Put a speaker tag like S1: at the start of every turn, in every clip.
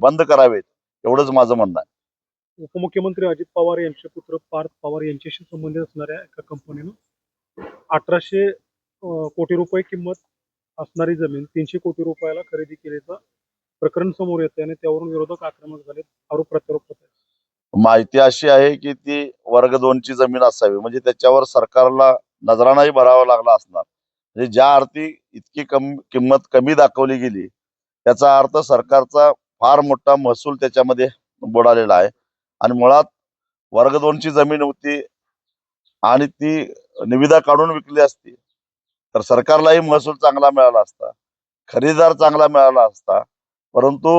S1: बंद करावेत एवढंच माझं म्हणणं आहे.
S2: उपमुख्यमंत्री अजित पवार यांचे पुत्र पार्थ पवार यांच्याशी संबंधित असणाऱ्या एका कंपनीनं अठराशे कोटी रुपये किंमत असणारी जमीन तीनशे कोटी रुपयाला खरेदी केल्याचं प्रकरण समोर येते आणि त्यावरून विरोधक आक्रमक झाले आरोप प्रत्यारोप होत आहेत.
S1: माहिती अशी आहे की ती वर्ग दोनची जमीन असावी म्हणजे त्याच्यावर सरकारला नजराणाही भरावा लागला असणार. म्हणजे ज्या अर्थी इतकी कम किंमत कमी दाखवली गेली त्याचा अर्थ सरकारचा फार मोठा महसूल त्याच्यामध्ये बुडालेला आहे. आणि मुळात वर्ग दोनची जमीन होती आणि ती निविदा काढून विकली असती तर सरकारलाही महसूल चांगला मिळाला असता खरेदीदार चांगला मिळाला असता परंतु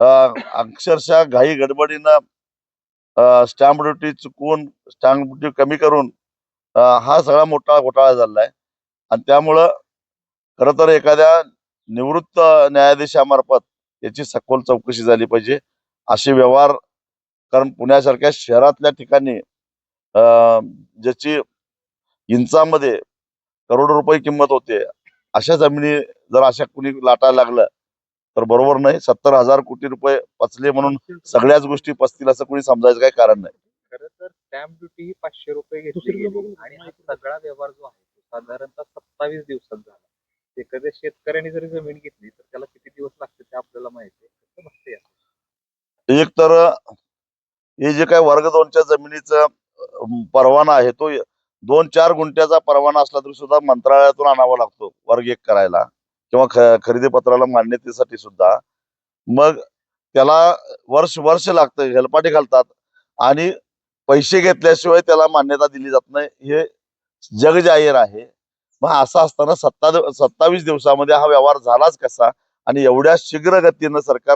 S1: अक्षरशः घाई गडबडीनं स्टॅम्प ड्युटी चुकवून स्टॅम्प ड्युटी कमी करून हा सगळा मोठा घोटाळा झालेला आहे आणि त्यामुळं खरं तर एखाद्या निवृत्त न्यायाधीशामार्फत याची सखोल चौकशी झाली पाहिजे. असे व्यवहार कारण पुण्यासारख्या शहरातल्या ठिकाणी अं, ज्याची इंचामध्ये करोडो रुपये किंमत होते अशा जमिनी जर अशा कुणी लाटायला लागलं तर बरोबर नाही. सत्तर हजार कोटी रुपये पचले म्हणून सगळ्याच गोष्टी पचतील असं कोणी समजायचं काही कारण नाही.
S3: खरं तर स्टॅम्प ड्युटी ही पाचशे रुपये घेतली आणि हा सगळा व्यवहार जो आहे तो साधारणतः सत्तावीस दिवसात झाला. एखाद्या शेतकऱ्याने जरी जमीन घेतली तर त्याला किती दिवस लागते ते आपल्याला माहिती आहे.
S1: एक तर हे जे काय वर्ग दोनच्या जमिनीचा परवाना आहे तो दोन चार गुंठ्याचा परवाना असला तरी सुद्धा मंत्रालयातून आणावा लागतो वर्ग एक करायला. किंवा ख- खरेदी पत्राला मान्यतेसाठी सुद्धा. मग त्याला वर्ष वर्ष लागतं हेलपाटे घालतात. आणि पैसे घेतल्याशिवाय त्याला मान्यता दिली जात नाही. हे जग जाहीर आहे. मग असं असताना सत्ता सत्तावीस दिवसामध्ये हा व्यवहार झालाच कसा? आणि एवढ्या शीघ्र गतीनं सरकार